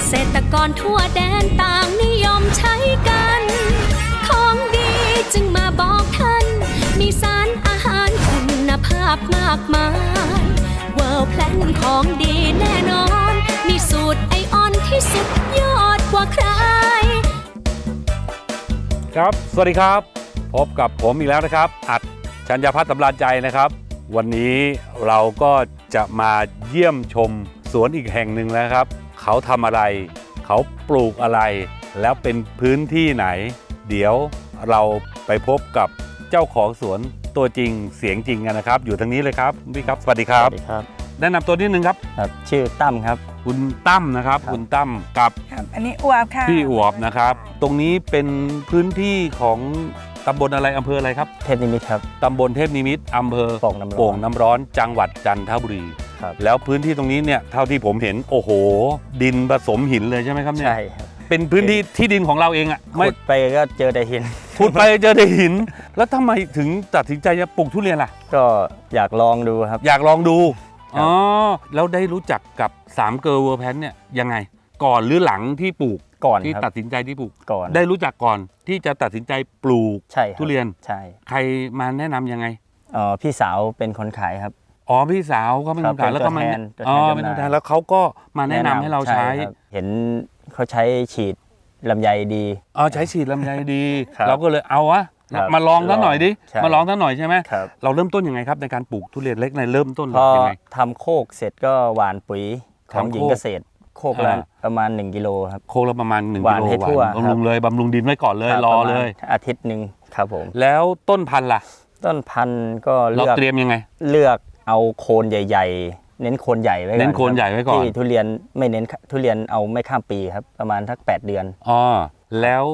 กษตรกรทั่วแดนต่างนิยมใช้กัน ของดีจึงมาบอกท่าน มีสารอาหารคุณภาพมากมายเวิร์แพลนของดีแน่นอน มีสูตรไอออนที่สุดยอดกว่าใคร ครับ สวัสดีครับ พบกับผมอีกแล้วนะครับ อัดชัญญาพัฒน์ตำราญใจนะครับ วันนี้เราก็จะมาเยี่ยมชมสวนอีกแห่งหนึ่งแล้วครับ เขาทำอะไร เขาปลูกอะไร แล้วเป็นพื้นที่ไหน เดี๋ยวเราไปพบกับเจ้าของสวนตัวจริงเสียงจริงกันนะครับ อยู่ทางนี้เลยครับพี่ครับสวัสดีคสรับวัสดีครับแนะนำตัวนิดนึงครับ ครับ ชื่อตั้มครับ คุณตั้มนะครับ ครับ คุณตั้มกับครับอันนี้อวบค่ะพี่อวบนะครับ ตรงนี้เป็นพื้นที่ของตำบลอะไรอำเภออะไรครับเทพนิมิตรครับตำบลเทพนิมิตรอำเภอโป่งน้ำร้อน โป่งน้ำร้อนจังหวัดจันทบุรี ครับ แล้วพื้นที่ตรงนี้เนี่ยเท่าที่ผมเห็นโอ้โห ดินผสมหินเลยใช่ไหมครับเนี่ยใช่ครับเป็นพื้นที่ที่ดินของเราเองอะไม่ขุดไปก็เจอแต่หิน ขุดไปเจอแต่หิน แล้วทำไมถึงตัดสินใจจะปลูกทุเรียนล่ะ ก็อยากลองดูครับ อยากลองดูครับ อ๋อแล้วได้รู้จักกับสามเกอร์เวอร์แพนเนี่ยยังไง ก่อนหรือหลังที่ปลูกก่อนที่ครับตัดสินใจที่ปลูก ก่อนได้รู้จักก่อนที่จะตัดสินใจปลูก ใช่คบทุเรียน ใช่ใครมาแนะนำยังไง เอ่อพี่สาวเป็นคนขายครับ อ๋อพี่สาวเขาเป็นครัคบนขายแล้วก็มาเป็นตัวแทนอ๋อตัวแทนเป็นตัวแทจำหน่ายนแล้วเขาก็มาแนะนำให้เราใช้ครับเห็นเขาใช้ฉีดลำไยดีอ๋อใช้ฉีดลำไยดีครับเราก็เลยเอาวะครับมาลองสักหน่อยดิใช่มาลองสักหน่อยใช่ไหมครับเราเริ่มต้นยังไงครับในการปลูกทุเรียนเล็กในเริ่มต้นพอยังไงทำโคกเสร็จก็หวานปุ๋ยของทำโคกหญิงเกษตรโคกละอ่าประมาณ 1กิโลครับโคกละประมาณ1หวานกิโลให้ทั่วบำรุงเลยบำรุงดินไว้ก่อนเลยคบรอประมาณเลย อาทิตย์หนึ่งครับผม แล้วต้นพันธุ์ล่ะ ต้นพันธุ์ก็เราเลือกเตรียมยังไง เลือก เอาโคนใหญ่ ๆ เน้นโคนใหญ่ไว้ก่อนเน้นโคนใหญ่ไว้ก่อนที่ทุเรียนไม่เน้นทุเรียนเอาไม่ข้ามปีครับ ประมาณทัก 8 เดือนอ๋อแล้ว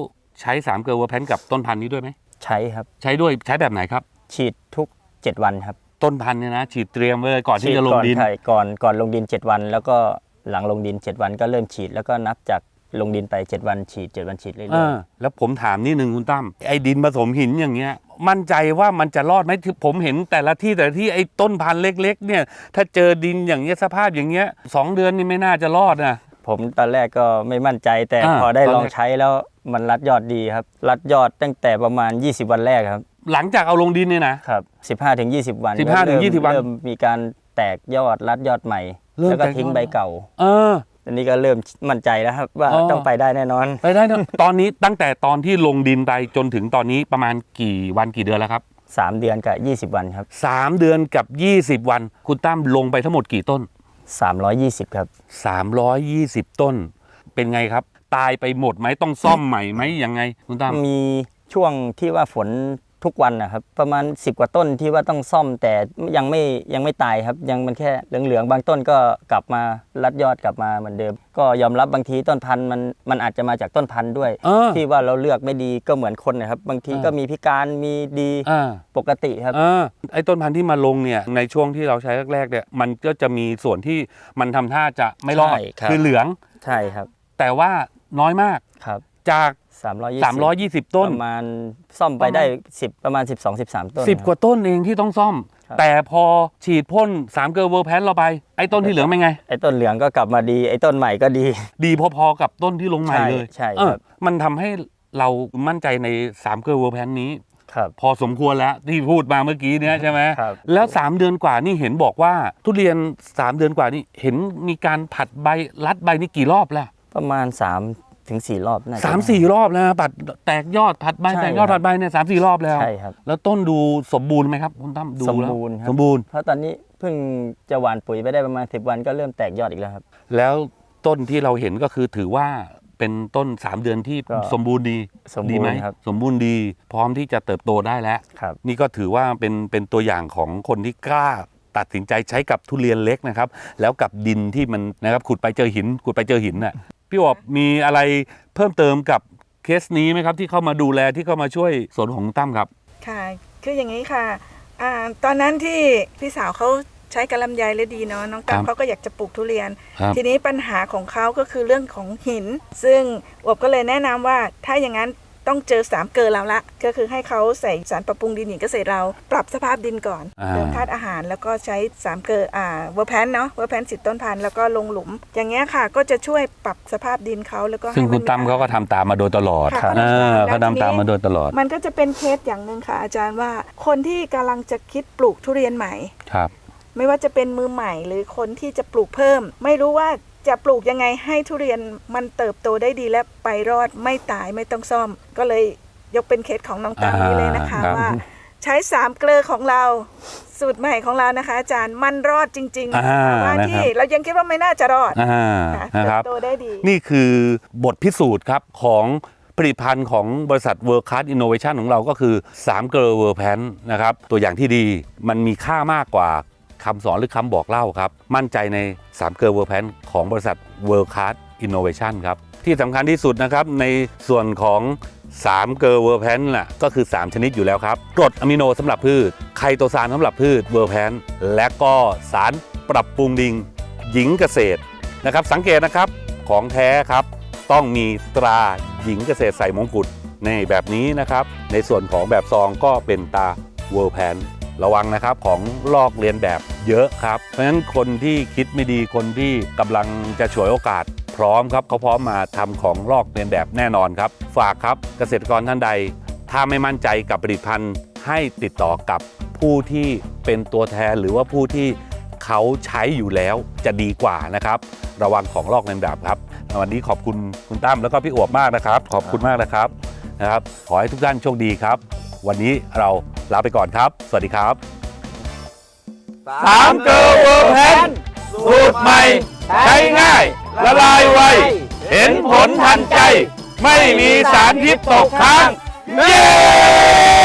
ใช้สามเกลือวัวแพนกับต้นพันธุ์นี้ด้วยไหมใช้ครับ ใช้ด้วยใช้แบบไหนครับ ฉีดทุก 7 วันครับ ต้นพันธุ์เนี่ยนะ ฉีดเตรียมไว้เลยก่อนที่จะลงฉีก่อดินใช่ก่อนก่อนลงดิน 7 วัน แล้วก็หลังลงดิน 7 วันก็เริ่มฉีดแล้วก็นับจากลงดินไป 7 วันฉีด 7 วันฉีดเรื่อยอ่าแล้วผมถามนิดนึงคุณตั้มไอ้ดินผสมหินอย่างเงี้ย มั่นใจว่ามันจะรอดไหมคือผมเห็นแต่ละที่แต่ละที่ไอ้ต้นพันธุ์เล็ก ๆ เนี่ย ถ้าเจอดินอย่างเงี้ยสภาพอย่างเงี้ยสองเดือนนี่ไม่น่าจะรอดนะๆผมตอนแรกก็ไม่มั่นใจแต่อ่าพอได้ตอนแรก ลองใช้แล้วมันรัดยอดดีครับ รัดยอดตั้งแต่ประมาณ 20 วันแรกครับหลังจากเอาลงดินเนี่ยนะ ครับ15ถึง20 วัน15ถึงเริ่ม20วันเริ่มมีการแตกยอดรัดยอดใหม่ เริ่มแล้วก็แตกยอด ทิ้งใบเก่า เออ อันนี้ก็เริ่มมั่นใจแล้วครับ ว่าอ๋อ ต้องไปได้แน่นอน ไปได้เนอะ ตอนนี้ตั้งแต่ตอนที่ลงดินไปจนถึงตอนนี้ประมาณกี่วันกี่เดือนแล้วครับ3 เดือนกับ 20 วันครับ สามเดือนกับ 20 วัน คุณตั้มลงไปทั้งหมดกี่ต้น 320 ครับ 320 ต้น เป็นไงครับ ตายไปหมดไหมต้องซ่อมใหม่ไหมยังไง คุณตั้มมีช่วงที่ว่าฝน ทุกวันนะครับ ประมาณ 10 กว่าต้นที่ว่าต้องซ่อมแต่ยังไม่ยังไม่ตายครับ ยังมันแค่เหลืองๆบางต้นก็กลับมารัดยอดกลับมาเหมือนเดิม ก็ยอมรับบางทีต้นพันธุ์มันมันอาจจะมาจากต้นพันธุ์ด้วย เออ ที่ว่าเราเลือกไม่ดีก็เหมือนคนนะครับ บางทีเออก็มีพิการมีดีอ่าปกติครับเออไอ้ต้นพันธุ์ที่มาลงเนี่ยในช่วงที่เราใช้แรกๆเนี่ยมันก็จะมีส่วนที่มันทำท่าจะไม่รอดใช่ครับคือเหลือง ใช่ครับแต่ว่าน้อยมาก ครับ จาก 320 320 ต้น ประมาณซ่อมไปได้ 10 ประมาณ 12 13 ต้น10 กว่าต้นเองที่ต้องซ่อมครับแต่พอฉีดพ่น3เกลเวอร์แพนเราไป ไอ้ต้นที่เหลืองเป็นไง ไอ้ต้นเหลืองก็กลับมาดี ไอ้ต้นใหม่ก็ดี ดีพอๆกับต้นที่ลงใหม่เลยใช่ใช่เออครับมันทำให้เรามั่นใจใน3เกลเวอร์แพนนี้ครับพอสมควรแล้วที่พูดมาเมื่อกี้เนี้ยใช่ไหมครับแล้ว 3 เดือนกว่านี่เห็นบอกว่า ทุเรียน 3 เดือนกว่านี่เห็นมีการผัดใบรัดใบนี่กี่รอบแล้ว ประมาณ 3 ถึง4รอบน่าจะสามสี่รอบแล้วนะผัดแตกยอดผัดใบใช่แตกยอดครับผัดใบเนี่ยสามสี่รอบแล้ว ใช่ครับ แล้วต้นดูสมบูรณ์ไหมครับคุณตั้มดูสมแล้วบูรณ์ครับ สมบูรณ์ เพราะตอนนี้เพิ่งจะหว่านปุ๋ยไปได้ประมาณ10วันก็เริ่มแตกยอดอีกแล้วครับ แล้วต้นที่เราเห็นก็คือถือว่าเป็นต้น3เดือนที่ก็สมบูรณ์ดีสมบูรณ์ดีไหมครับ สมบูรณ์ดี พร้อมที่จะเติบโตได้แล้ว ครับ นี่ก็ถือว่าเป็นเป็นตัวอย่างของคนที่กล้าตัดสินใจใช้กับทุเรียนเล็กนะครับ แล้วกับดินที่มันนะครับขุดไปเจอหินขุดไปเจอหินน่ะ พี่อบมีอะไรเพิ่มเติมกับเคสนี้ไหมครับ ที่เข้ามาดูแลที่เข้ามาช่วยสวนของตั้มครับ ค่ะ คืออย่างนี้ค่ะอ่าตอนนั้นที่พี่สาวเขาใช้กระลำไยและดีเนาะน้องตั้คมรับเขาก็อยากจะปลูกทุเรียน ครับทีนี้ปัญหาของเขาก็คือเรื่องของหิน ซึ่งอวบก็เลยแนะนำว่าถ้าอย่างนั้น ต้องเจอสามเกลือเราละ ก็คือให้เขาใส่สารปรับปรุงดินหญิงเกษตรเราปรับสภาพดินก่อนอ่าเติมธาตุอาหารแล้วก็ใช้สามเกลืออ่าเวอร์แพนเนาะเวอร์แพนสิบต้นพันธุ์แล้วก็ลงหลุม อย่างเงี้ยค่ะ ก็จะช่วยปรับสภาพดินเขาแล้วก็ซึ่งให้คุณตั้มเขาก็ทำตามมาโดยตลอดค่ะเออแล้วเขาทีนี้ทำตามมาโดยตลอด มันก็จะเป็นเคสอย่างหนึ่งค่ะ อาจารย์ว่าคนที่กำลังจะคิดปลูกทุเรียนใหม่ครับไม่ว่าจะเป็นมือใหม่หรือคนที่จะปลูกเพิ่ม ไม่รู้ว่า จะปลูกยังไงให้ทุเรียนมันเติบโตได้ดีและไปรอดไม่ตายไม่ต้องซ่อม ก็เลยยกเป็นเคสของน้องตามนี้เลยนะคะอ่าครับ ว่า ใช้สามเกลือของเราสูตรใหม่ของเรานะคะ อาจารย์มันรอดจริงๆอ่าว่านะครัที่บเรายังคิดว่าไม่น่าจะรอดอ่าค่ะนะครับเติบโตได้ดี นี่คือบทพิสูจน์ครับของผลิตภัณฑ์ของบริษัท World Class Innovation ของเราก็คือ3เกลอเวอร์แพนนะครับ ตัวอย่างที่ดีมันมีค่ามากกว่า คำสอนหรือคำบอกเล่าครับ มั่นใจใน3เกลอเวอร์แพนของบริษัท World Class Innovation ครับ ที่สำคัญที่สุดนะครับ ในส่วนของ3เกลอเวอร์แพนน่ะก็คือ 3 ชนิดอยู่แล้วครับกรดอะมิโนสำหรับพืช ไคโตซานสำหรับพืชเวอร์แพนและก็สารปรับปรุงดินหญิงเกษตรนะครับสังเกตนะครับของแท้ครับต้องมีตราหญิงเกษตรใส่มงกุฎในแบบนี้นะครับ ในส่วนของแบบซองก็เป็นตาเวิร์แพน ระวังนะครับของลอกเลียนแบบเยอะครับ เพราะฉะนั้นคนที่คิดไม่ดีคนที่กำลังจะฉวยโอกาส พร้อมครับเขาพร้อมมาทำของลอกเลียนแบบแน่นอนครับ ฝากครับเกษตรกรท่านใด ถ้าไม่มั่นใจกับผลิตภัณฑ์ให้ติดต่อกับผู้ที่เป็นตัวแทนหรือว่าผู้ที่เขาใช้อยู่แล้วจะดีกว่านะครับ ระวังของลอกเลียนแบบครับวันนี้ขอบคุณคุณตั้มแล้วก็พี่อวบมากนะครับ ขอบคุณมากนะครับนะครับ ขอให้ทุกท่านโชคดีครับ วันนี้เรา ลาไปก่อนครับ สวัสดีครับสามเกลอเวอร์แพนสูตรใหม่ ใช้ง่าย ละลายไว เห็นผลทันใจ ไม่มีสารพิษตกค้าง เย้